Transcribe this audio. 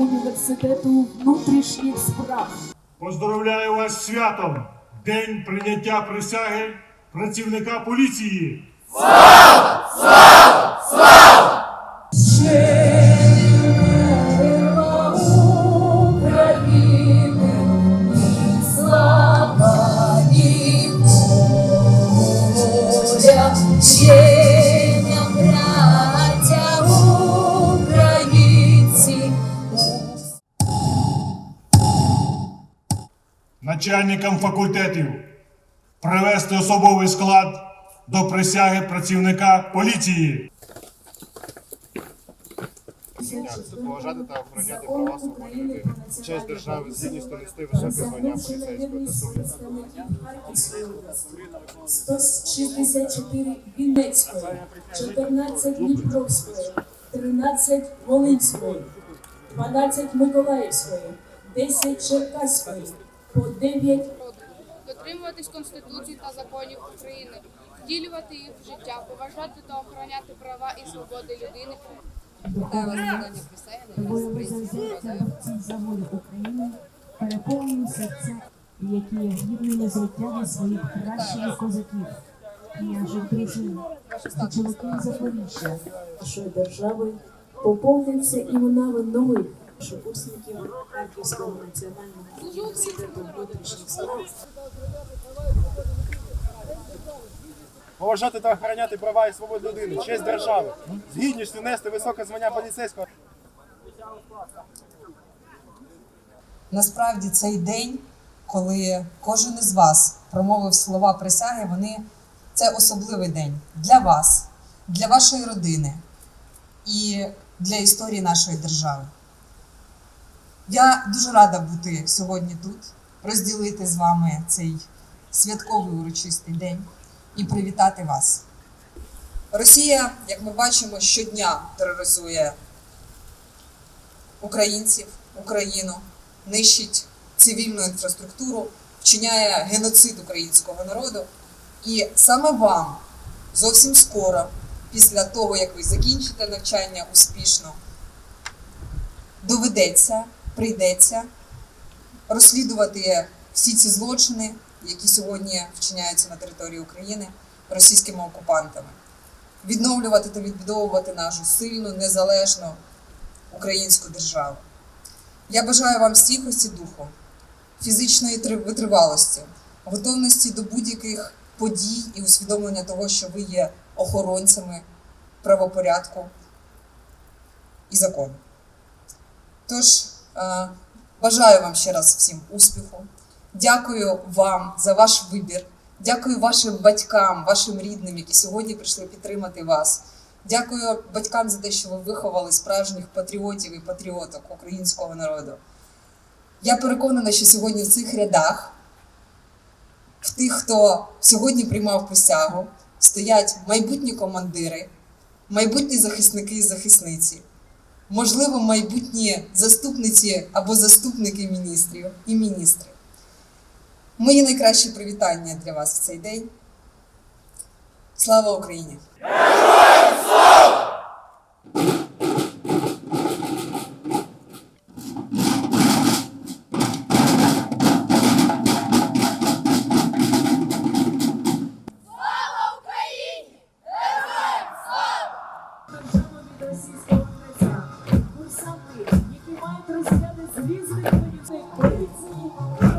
університету внутрішніх справ. Поздоровляю вас з святом! День прийняття присяги працівника поліції! Слава Начальникам факультетів привести особовий склад до присяги працівника поліції. поважати та охороняти права свободи людини, честь держави з гідністю нести високе звання поліцейського та суду. 164 Вінницької, 14 Дніпровської, 13 Волинської, 12 Миколаївської, 10 Черкаської, по 9 народу, дотримуватись Конституції та законів України, втілювати їх в життя, поважати та охороняти права і свободи людини. Бойове завзяття цій заводі України переповнені серця, які є гідними злиття своїх кращих козаків, княжих дружин, січовиків Запоріжжя, нашої держави поповнюються іменами нових першокурсників Харківського національного університету внутрішніх справ. Поважати та охороняти права і свободи людини, честь держави, з гідністю нести високе звання поліцейського Насправді цей день, коли кожен із вас промовив слова присяги, вони це особливий день для вас, для вашої родини і для історії нашої держави. Я дуже рада бути сьогодні тут, розділити з вами цей святковий урочистий день і привітати вас. Росія, як ми бачимо, щодня тероризує українців, Україну, нищить цивільну інфраструктуру, вчиняє геноцид українського народу. І саме вам зовсім скоро, після того, як ви закінчите навчання успішно, доведеться, прийдеться розслідувати всі ці злочини, які сьогодні вчиняються на території України російськими окупантами, відновлювати та відбудовувати нашу сильну, незалежну українську державу. Я бажаю вам стійкості духу, фізичної витривалості, готовності до будь-яких подій і усвідомлення того, що ви є охоронцями правопорядку і закону. Тож, бажаю вам ще раз всім успіху. Дякую вам за ваш вибір. Дякую вашим батькам, вашим рідним, які сьогодні прийшли підтримати вас. Дякую батькам за те, що ви виховали справжніх патріотів і патріоток українського народу. Я переконана, що сьогодні в цих рядах, в тих, хто сьогодні приймав присягу, стоять майбутні командири, майбутні захисники і захисниці, можливо, майбутні заступниці або заступники міністрів і міністри. Мої найкращі привітання для вас в цей день. Слава Україні! російського князя, самих, які мають розгляди з різних керівник поліції.